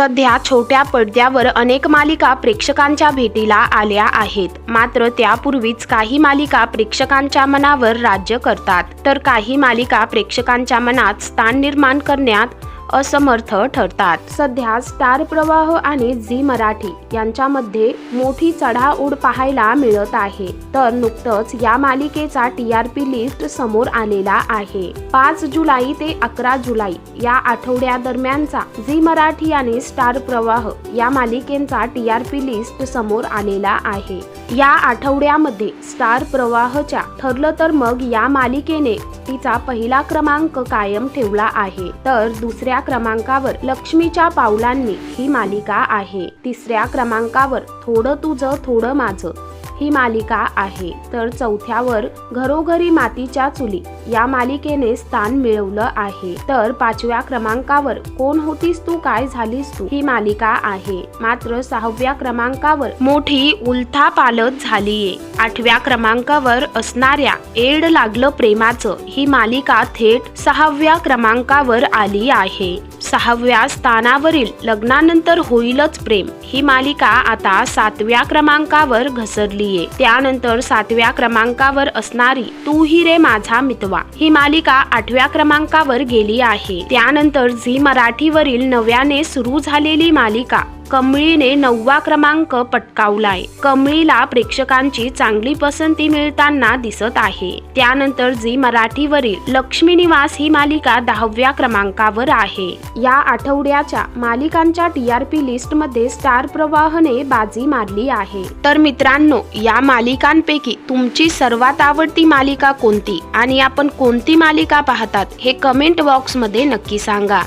सध्या छोट्या पडद्यावर अनेक मालिका प्रेक्षकांच्या भेटीला आल्या आहेत. मात्र त्यापूर्वीच काही मालिका प्रेक्षकांच्या मनावर राज्य करतात. तर काही मालिका प्रेक्षकांच्या मनात स्थान निर्माण करण्यात असमर्थ ठरतात. सध्या स्टार प्रवाह आणि झी मराठी यांच्यामध्ये मोठी चढाओढ पाहायला मिळत आहे. तर नुकतंच या मालिकेचा टी आर पी लिस्ट समोर आलेला आहे. पाच जुलै ते अकरा जुलै या आठवड्यादरम्यानचा झी मराठी आणि स्टार प्रवाह या मालिकेचा टी आर पी लिस्ट समोर आलेला आहे. या आठवड्यामध्ये स्टार प्रवाहच्या ठरलं तर मग या मालिकेने तिचा पहिला क्रमांक कायम ठेवला आहे. तर दुसऱ्या क्रमांकावर लक्ष्मीच्या पावलांनी ही मालिका आहे. तिसऱ्या क्रमांकावर थोडं तुझं थोडं माझं. ही मालिका आहे. तर चौथ्यावर घरोघरी मातीच्या चुली या मालिकेने स्थान मिळवलं आहे. तर पाचव्या क्रमांकावर कोण होतीस तू? काय झालीस तू? ही मालिका आहे. मात्र सहाव्या क्रमांकावर मोठी उलथापालत झालीये. आठव्या क्रमांकावर असणाऱ्या एड लागलं प्रेमाचं ही मालिका थेट सहाव्या क्रमांकावर आली आहे. सहाव्या स्थानावरील लग्नानंतर होईलच प्रेम. ही मालिका आता सातव्या क्रमांकावर घसरलीये. त्यानंतर सातव्या क्रमांकावर असणारी तू ही रे माझा मितवा ही मालिका आठव्या क्रमांकावर गेली आहे. त्यानंतर झी मराठीवरील नव्याने सुरू झालेली मालिका कमळीने नववा क्रमांक पटकावलाय. कमळीला प्रेक्षकांची चांगली पसंती मिळताना दिसत आहे. त्यानंतर झी मराठीवरील लक्ष्मी निवास ही मालिका दहाव्या क्रमांकावर आहे. या आठवड्याच्या मालिकांच्या टी आर पी लिस्टमध्ये स्टार प्रवाहने बाजी मारली आहे. तर मित्रांनो या मालिकांपैकी तुमची सर्वात आवडती मालिका कोणती आणि आपण कोणती मालिका पाहतात हे कमेंट बॉक्समध्ये नक्की सांगा.